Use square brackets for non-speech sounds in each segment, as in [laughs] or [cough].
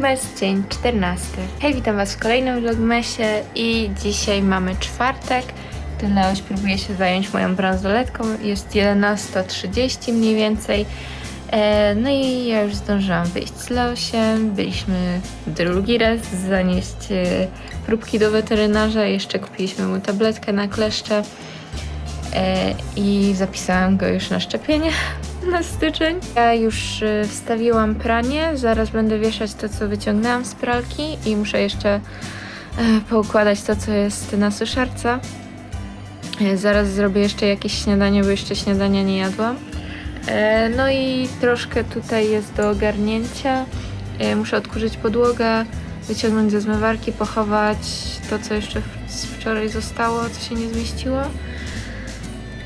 Vlogmas, dzień 14. Hej, witam Was w kolejnym Vlogmasie i dzisiaj mamy czwartek. Leoś próbuje się zająć moją bransoletką. Jest 11.30 mniej więcej. E, No i ja już zdążyłam wyjść z Leosiem. Byliśmy drugi raz zanieść e, próbki do weterynarza. Jeszcze kupiliśmy mu tabletkę na kleszcze. E, I zapisałam go już na szczepienie na styczeń. Ja już y, wstawiłam pranie, zaraz będę wieszać to, co wyciągnęłam z pralki i muszę jeszcze e, poukładać to, co jest na suszarce. E, Zaraz zrobię jeszcze jakieś śniadanie, bo jeszcze śniadania nie jadłam. E, No i troszkę tutaj jest do ogarnięcia. Muszę odkurzyć podłogę, wyciągnąć ze zmywarki, pochować to, co jeszcze z wczoraj zostało, co się nie zmieściło.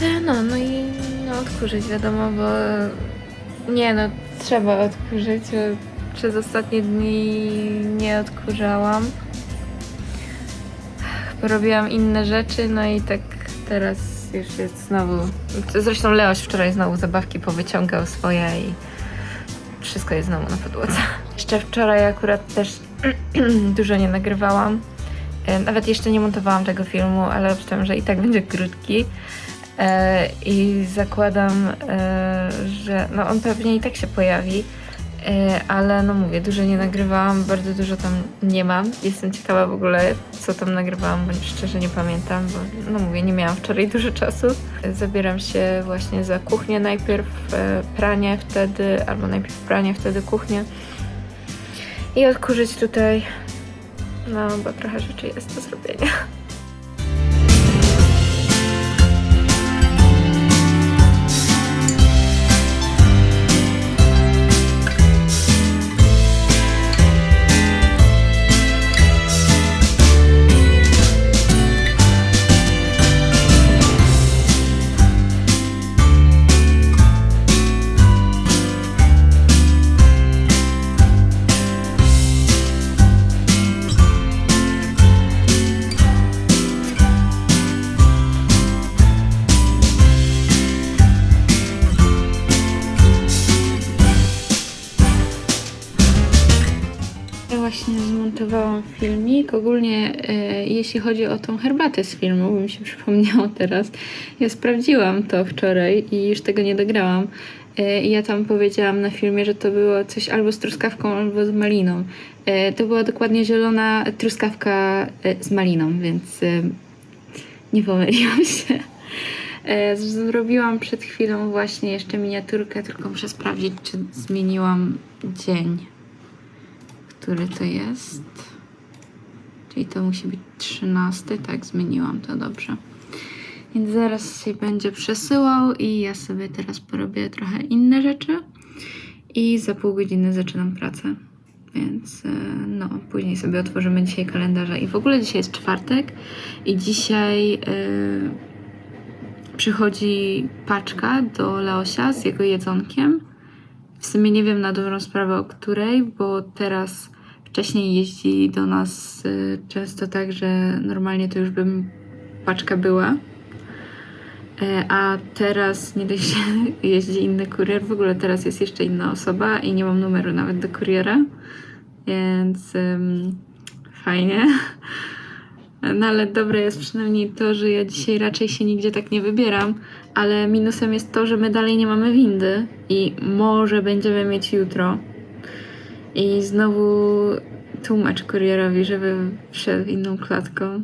E, No, no i no, odkurzyć wiadomo, bo nie no, trzeba odkurzyć. e, Przez ostatnie dni nie odkurzałam. Porobiłam inne rzeczy, no i tak teraz już jest znowu. Zresztą Leoś wczoraj znowu zabawki powyciągał swoje i wszystko jest znowu na podłodze. Jeszcze wczoraj akurat też [clears throat] dużo nie nagrywałam. E, Nawet jeszcze nie montowałam tego filmu, ale obstawiam, że i tak będzie krótki. E, I zakładam, e, że no on pewnie i tak się pojawi, e, ale no mówię, dużo nie nagrywałam, bardzo dużo tam nie mam. Jestem ciekawa w ogóle, co tam nagrywałam, bo szczerze nie pamiętam, bo no mówię, nie miałam wczoraj dużo czasu. Zabieram się właśnie za kuchnię najpierw, pranie wtedy, albo najpierw pranie, wtedy kuchnię. I odkurzyć tutaj, no bo trochę rzeczy jest do zrobienia. Ogólnie e, jeśli chodzi o tą herbatę z filmu, bo mi się przypomniało teraz, ja sprawdziłam to wczoraj i już tego nie dograłam. E, I ja tam powiedziałam na filmie, że to było coś albo z truskawką, albo z maliną. E, to była dokładnie zielona truskawka z maliną, więc nie pomyliłam [laughs] się. Zrobiłam przed chwilą właśnie jeszcze miniaturkę, tylko muszę sprawdzić, czy zmieniłam dzień który to jest. Czyli to musi być 13, tak, zmieniłam to dobrze. Więc zaraz się będzie przesyłał i ja sobie teraz porobię trochę inne rzeczy i za pół godziny zaczynam pracę. Więc e, no, później sobie otworzymy dzisiaj kalendarza. I w ogóle dzisiaj jest czwartek i dzisiaj e, przychodzi paczka do Leosia z jego jedzonkiem. W sumie nie wiem na dobrą sprawę o której, bo teraz wcześniej jeździ do nas y, często tak, że normalnie to już bym paczka była. E, A teraz nie dość, [laughs] jeździ inny kurier, w ogóle teraz jest jeszcze inna osoba i nie mam numeru nawet do kuriera, więc ym, fajnie. [laughs] No ale dobre jest przynajmniej to, że ja dzisiaj raczej się nigdzie tak nie wybieram, ale minusem jest to, że my dalej nie mamy windy i może będziemy mieć jutro. I znowu tłumacz kurierowi, żeby wszedł inną klatką.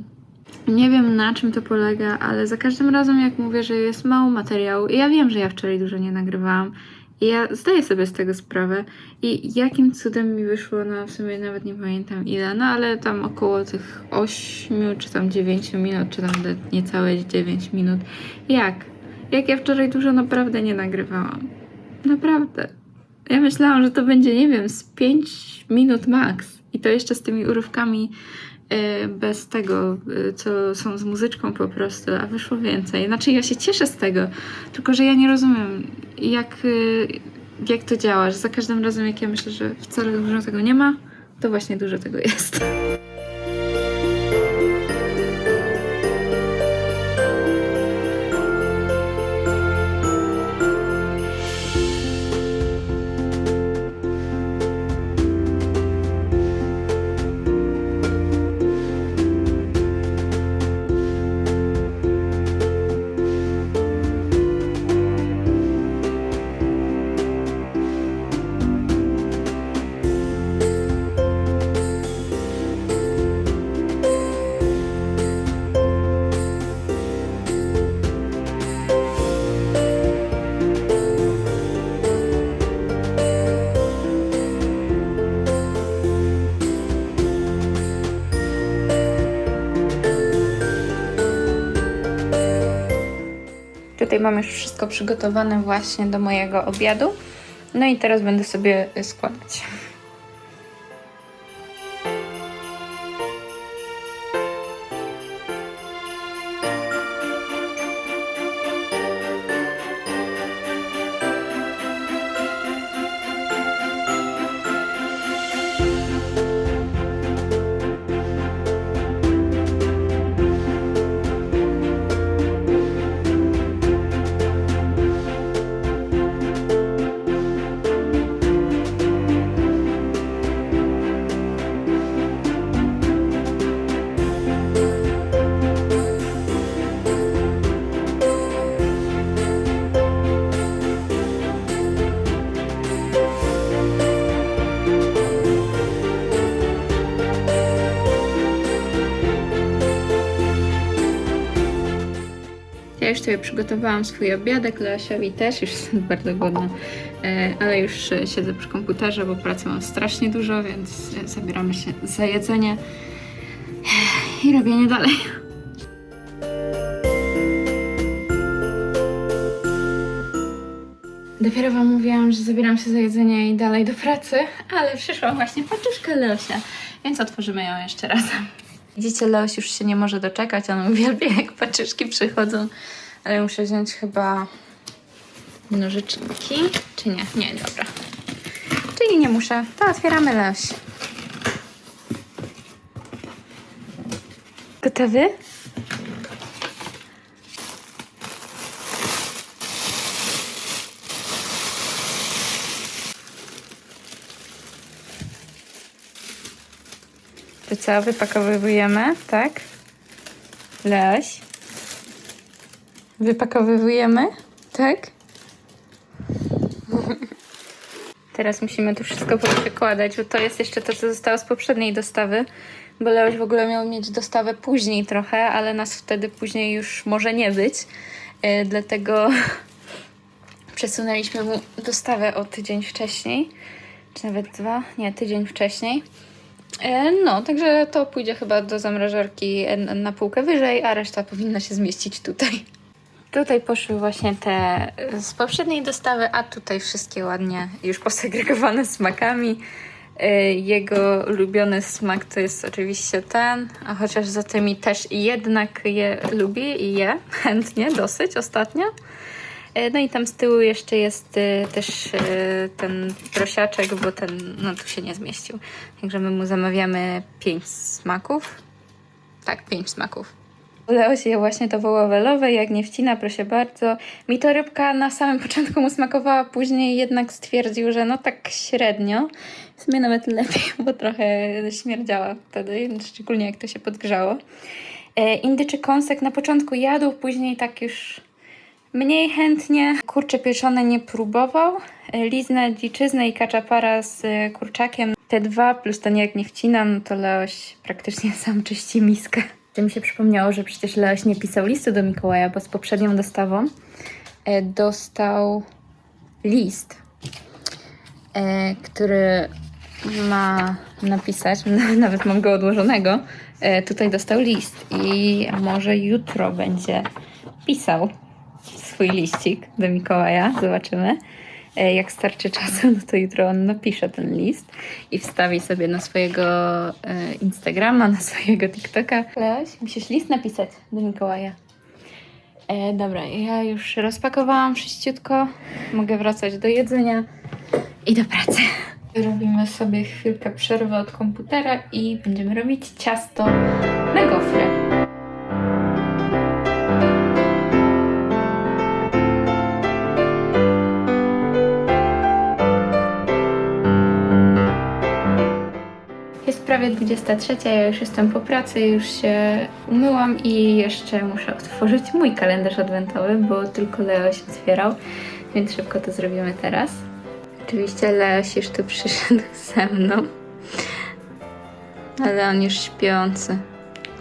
Nie wiem na czym to polega, ale za każdym razem jak mówię, że jest mało materiału, i ja wiem, że ja wczoraj dużo nie nagrywałam, i ja zdaję sobie z tego sprawę. I jakim cudem mi wyszło, no w sumie nawet nie pamiętam ile, no ale tam około tych 8 czy tam 9 minut, czy tam niecałe 9 minut. Jak? Jak ja wczoraj dużo naprawdę nie nagrywałam. Naprawdę. Ja myślałam, że to będzie, nie wiem, z 5 minut max. I to jeszcze z tymi urywkami e, bez tego, e, co są z muzyczką po prostu, a wyszło więcej. Znaczy ja się cieszę z tego, tylko że ja nie rozumiem, jak, e, jak to działa, że za każdym razem jak ja myślę, że wcale dużo tego nie ma, to właśnie dużo tego jest. Tutaj mam już wszystko przygotowane właśnie do mojego obiadu. No i teraz będę sobie składać. Już sobie przygotowałam swój obiadek, Leosiowi też, już jestem bardzo głodna, E, ale już e, siedzę przy komputerze, bo pracy mam strasznie dużo, więc e, zabieramy się za jedzenie i robienie dalej. Dopiero Wam mówiłam, że zabieram się za jedzenie i dalej do pracy, ale przyszła właśnie paczuszka Leosia, więc otworzymy ją jeszcze raz. Widzicie, Leoś już się nie może doczekać, on uwielbia [laughs] jak paczuszki przychodzą, ale muszę wziąć chyba nożyczki, czy nie? Nie, dobra. Czyli nie muszę, to otwieramy Leoś. Gotowy? To co, wypakowujemy, tak? Leś. Wypakowujemy, tak? [laughs] Teraz musimy to wszystko przekładać, bo to jest jeszcze to, co zostało z poprzedniej dostawy. Bo Leoś w ogóle miał mieć dostawę później trochę, ale nas wtedy później już może nie być. Yy, dlatego [laughs] przesunęliśmy mu dostawę o tydzień wcześniej. Czy nawet dwa? Nie, tydzień wcześniej. E, No, także to pójdzie chyba do zamrażarki na półkę wyżej, a reszta powinna się zmieścić tutaj. Tutaj poszły właśnie te e, z poprzedniej dostawy, a tutaj wszystkie ładnie już posegregowane smakami. E, Jego ulubiony smak to jest oczywiście ten, a chociaż za tymi też jednak je lubi i je chętnie dosyć ostatnio. E, No i tam z tyłu jeszcze jest e, też e, ten prosiaczek, bo ten no tu się nie zmieścił. Także my mu zamawiamy pięć smaków. Tak, pięć smaków. Leoś je właśnie to wołowelowe, jak nie wcina, proszę bardzo. Mi to rybka na samym początku mu smakowała, później jednak stwierdził, że no tak średnio. W sumie nawet lepiej, bo trochę śmierdziała wtedy, szczególnie jak to się podgrzało. Indyczy kąsek na początku jadł, później tak już Mniej chętnie kurcze pieczone nie próbował. Liznę, dziczyznę i kaczapara z e, kurczakiem. Te dwa plus ten jak nie wcinam, to Leoś praktycznie [laughs] sam czyści miskę. To mi się przypomniało, że przecież Leoś nie pisał listu do Mikołaja, bo z poprzednią dostawą e, dostał list, e, który ma napisać, [laughs] nawet mam go odłożonego, tutaj dostał list i może jutro będzie pisał swój liścik do Mikołaja. Zobaczymy. E, Jak starczy czasu, no to jutro on napisze ten list i wstawi sobie na swojego e, Instagrama, na swojego TikToka. Leoś, musisz list napisać do Mikołaja. E, dobra, ja już rozpakowałam wszyściutko. Mogę wracać do jedzenia i do pracy. Robimy sobie chwilkę przerwy od komputera i będziemy robić ciasto na gofry. Prawie 23, ja już jestem po pracy, już się umyłam i jeszcze muszę otworzyć mój kalendarz adwentowy, bo tylko Leoś otwierał, więc szybko to zrobimy teraz. Oczywiście Leoś już tu przyszedł [laughs] ze mną, ale on już śpiący,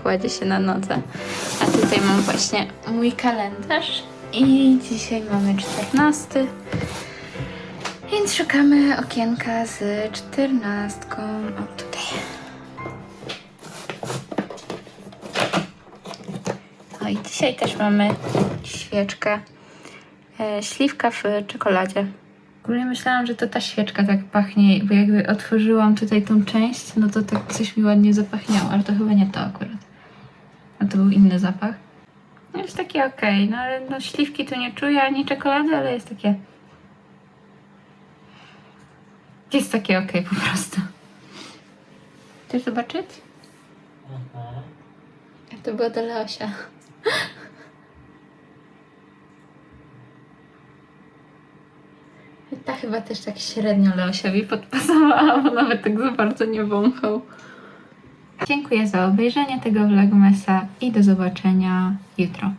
kładzie się na nodze. A tutaj mam właśnie mój kalendarz i dzisiaj mamy 14. Więc szukamy okienka z czternastką. O, tutaj. Dzisiaj też mamy świeczkę E, śliwka w czekoladzie. Ogólnie myślałam, że to ta świeczka tak pachnie, bo jakby otworzyłam tutaj tą część, no to tak coś mi ładnie zapachniało, ale to chyba nie to akurat. A to był inny zapach. No jest takie okej, no ale no śliwki tu nie czuję, ani czekolady, ale jest takie... Jest takie okej po prostu. Chcesz zobaczyć? Jak to było do Leosia. Ta chyba też tak średnio Leosiowi podpasowała, bo nawet tak za bardzo nie wąchał. Dziękuję za obejrzenie tego vlogmasa i do zobaczenia jutro.